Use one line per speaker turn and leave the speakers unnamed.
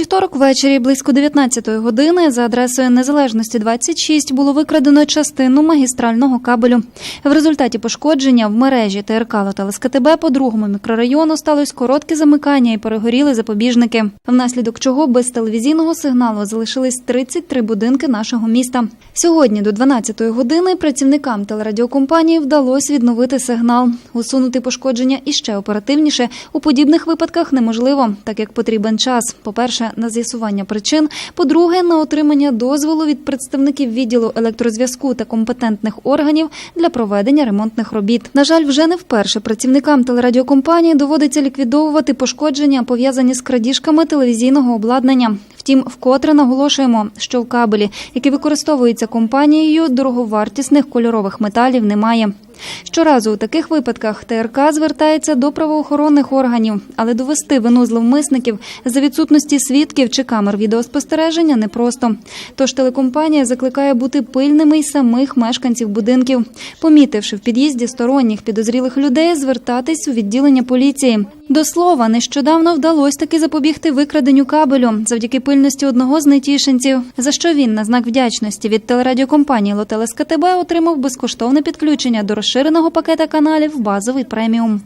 вівторок ввечері близько 19-ї години за адресою Незалежності 26 було викрадено частину магістрального кабелю. В результаті пошкодження в мережі ТРК та СКТБ по другому мікрорайону сталося коротке замикання і перегоріли запобіжники, внаслідок чого без телевізійного сигналу залишились 33 будинки нашого міста. Сьогодні до 12-ї години працівникам телерадіокомпанії вдалося відновити сигнал. Усунути пошкодження іще оперативніше у подібних випадках неможливо, так як потрібен час. На з'ясування причин. По-друге, на отримання дозволу від представників відділу електрозв'язку та компетентних органів для проведення ремонтних робіт. На жаль, вже не вперше працівникам телерадіокомпанії доводиться ліквідовувати пошкодження, пов'язані з крадіжками телевізійного обладнання. Втім, вкотре наголошуємо, що в кабелі, який використовується компанією, дороговартісних кольорових металів немає. Щоразу у таких випадках ТРК звертається до правоохоронних органів, але довести вину зловмисників за відсутності свідків чи камер відеоспостереження непросто. Тож телекомпанія закликає бути пильними й самих мешканців будинків, помітивши в під'їзді сторонніх підозрілих людей, звертатись у відділення поліції. До слова, нещодавно вдалося таки запобігти викраденню кабелю завдяки пильності одного з нетішинців, за що він на знак вдячності від телерадіокомпанії Лотелес КТБ отримав безкоштовне підключення до розширеного пакета каналів базовий преміум.